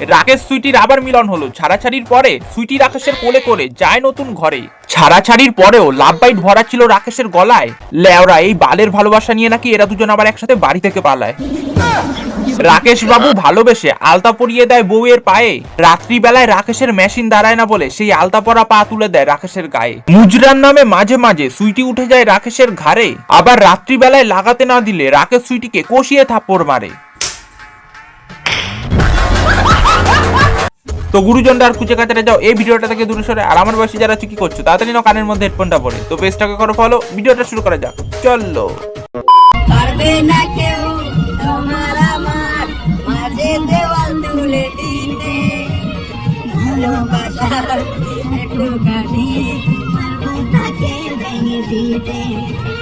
রাকেশ সুইটির আবার মিলন হলো। ছাড়াছাড়ির পরে সুইটি রাকেশের কোলে করে যায় নতুন ঘরে। ছাড়াছাড়ির পরেও লাভ বাইট ভরা ছিল রাকেশের গলায়। লেওরা, এই বালের ভালোবাসা নিয়ে নাকি এরা দুজন আবার একসাথে বাড়ি থেকে পালায়। রাকেশ বাবু ভালোবেসে আলতা পরিয়ে দেয় বউয়ের পায়ে। রাত্রিবেলায় রাকেশের মেশিন দাঁড়ায় না বলে সেই আলতা পরা পা তুলে দেয় রাকেশের গায়ে। মুজরার নামে মাঝে মাঝে সুইটি উঠে যায় রাকেশের ঘাড়ে। আবার রাত্রিবেলায় লাগাতে না দিলে রাকেশ সুইটিকে কষিয়ে থাপ্পড় মারে। তো গুরুজনরা আর কুচে কাতারে যাও, এই ভিডিওটা থেকে দূরে সরে আর আমার বয়সে যারা কি করছ? তাড়াতাড়ি না কানের মধ্যে হেডফোনটা পড়ে তো পেজটাকে করো ফলো ভিডিওটা শুরু করা যাক। চলো। ভেঙে দিতে।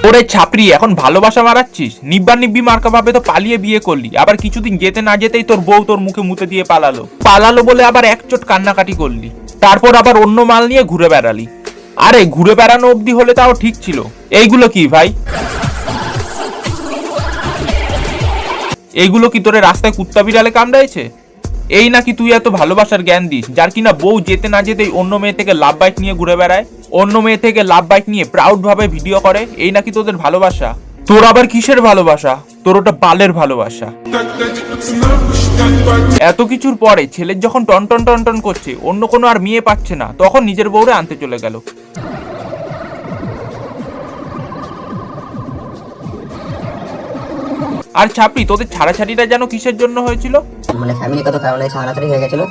ওরে ছাপরি এখন ভালোবাসা মারাচ্ছিস? নিব্বা নিব্বি মার্কা ভাবে তো পালিয়ে বিয়ে করলি। আবার কিছুদিন যেতে না যেতেই তোর বউ তোর মুখে মুতে দিয়ে পালালো। পালালো বলে আবার এক চোট কান্নাকাটি করলি। তারপর আবার অন্য মাল নিয়ে ঘুরে বেড়ালি। আরে, ঘুরে বেড়ানো অবধি হলে তাও ঠিক ছিল। এইগুলো কি ভাই? এইগুলো কি তোরে রাস্তায় কুত্তা বিড়ালে কামড়াইছে? এই নাকি তুই এত ভালোবাসার জ্ঞান দিস, যার কিনা বউ যেতে না যেতেই অন্য মেয়ে থেকে লাভ বাইক নিয়ে ঘুরে বেড়ায়? অন্য মেয়ে থেকে লাভ বাইক নিয়ে প্রাউড ভাবে ভিডিও করে, এই নাকি তোদের ভালোবাসা? তোর আবার কিসের ভালোবাসা? তোর ওটা বালের ভালোবাসা। এত কিছুর পরে ছেলের যখন টন টন টন টন করছে, অন্য কোনো আর মেয়ে পাচ্ছে না, তখন নিজের বউরে আনতে চলে গেল। আর ছাপড়ি, তোদের ছাড়াছাড়িটা যেন কিসের জন্য হয়েছিল? মানে ফ্যামিলিগত কারণে ছাড়াছাড়ি হয়ে গেছিল?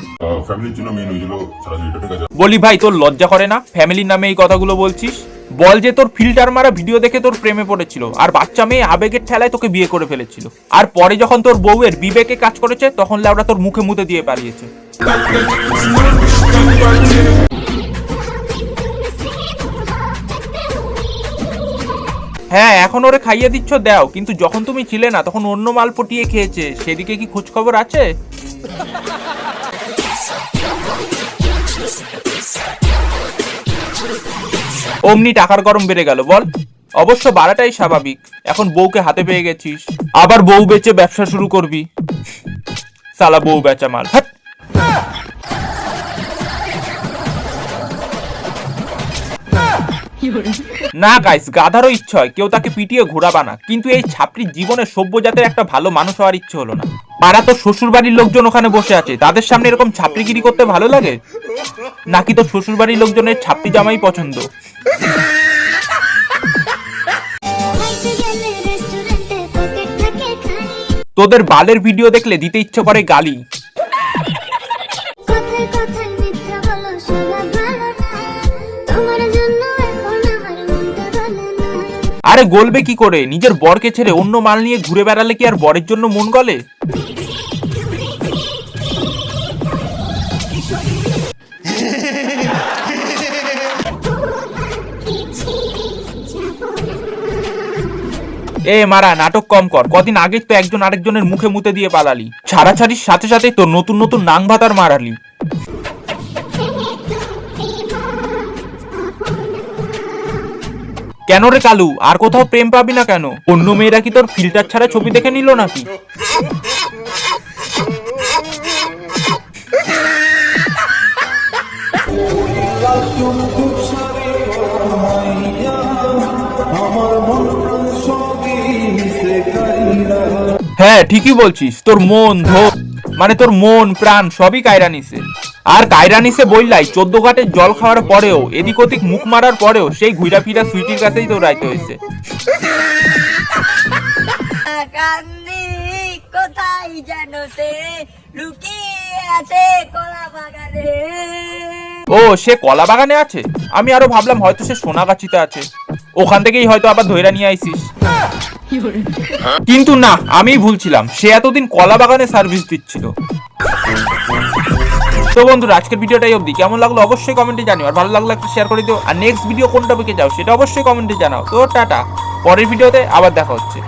বলি ভাই, তোর লজ্জা করে না? ফ্যামিলির নামে এই কথাগুলো বলছিস? বল যে তোর ফিল্টার মারা ভিডিও দেখে তোর প্রেমে পড়েছিল। আর বাচ্চা মেয়ে আবেগের ঠেলায় তোকে বিয়ে করে ফেলেছিল। আর পরে যখন তোর বউয়ের বিবেকে কাজ করেছে, তখন লেওরা তোর মুখে মুতে দিয়ে পালিয়েছে। হ্যাঁ এখন ওরে খাইয়ে দিচ্ছ, দাও। কিন্তু যখন তুমি ছিলে না, তখন অন্য মাল পটিয়ে খেয়েছে। সেদিকে কি খোঁজ খবর আছে? অমনি টাকার গরম বেড়ে গেল, বল। অবশ্য বাড়াটাই স্বাভাবিক। এখন বউকে হাতে পেয়ে গেছিস। আবার বউ বেচে ব্যবসা শুরু করবি। সালা বউ বেচা মাল। হাট। না গাইস গাধারও ইচ্ছে হয়, কেউ তাকে পিটিয়ে ঘোরাবা না। কিন্তু এই ছাপড়ির জীবনে সভ্য জাতের একটা ভালো মানুষ হওয়ার ইচ্ছে হলো না। পাড়া তো শ্বশুর বাড়ির লোকজন ওখানে বসে আছে, তাদের সামনে এরকম ছাপড়িগিরি করতে ভালো লাগে? নাকি তো শ্বশুর বাড়ির লোকজনের ছাপড়ি জামাই পছন্দ? তোদের বালের ভিডিও দেখলে দিতে ইচ্ছে করে গালি। আরে গলবে কি করে? নিজের বরকে ছেড়ে অন্য মাল নিয়ে ঘুরে বেড়ালে কি আর বরের জন্য মন গলে? এ মারা, নাটক কম কর। কদিন আগে তো একজন আরেকজনের মুখে মুতে দিয়ে পালালি। ছাড়াছাড়ির সাথে সাথে তো নতুন নতুন নাং ভাতার মারালি। কেন রে কালু? আর কোথাও প্রেম পাবি না কেন? অন্য মেয়েরা কি তোর ফিল্টার ছাড়া ছবি দেখে নিল নাকি? হ্যাঁ ঠিকই বলছিস। তোর মন ধো মানে তোর মন প্রাণ সবই কায়রা নিছে। আর কায়রা নিছে বললাই চোদ্দ ঘাটের জল খাওয়ার পরেও এদিক ওদিক মুখ মারার পরেও সেই ঘুরা ফিরা সুইটির কাছেই তো রাইতে হয়েছে কোথায় যেন সে লুকিয়ে আছে কলা বাগানে ও সে কলা বাগানে আছে? আমি আরও ভাবলাম হয়তো সে সোনাগাছিতে আছে। ওখান থেকেই হয়তো আবার ধৈরা নিয়ে আইসিস। কিন্তু না আমি ভুলছিলাম সে এতদিন কলা বাগানে সার্ভিস দিচ্ছিল। তো বন্ধুরা, আজকের ভিডিওটাই অবধি। কেমন লাগল অবশ্যই কমেন্টে জানিও। আর ভালো লাগল একটা শেয়ার করে দিও। আর নেক্সট ভিডিও কোনটা টপিকে যাও, সেটা অবশ্যই কমেন্টে জানাও। তো টাটা। পরের ভিডিওতে আবার দেখা হচ্ছে।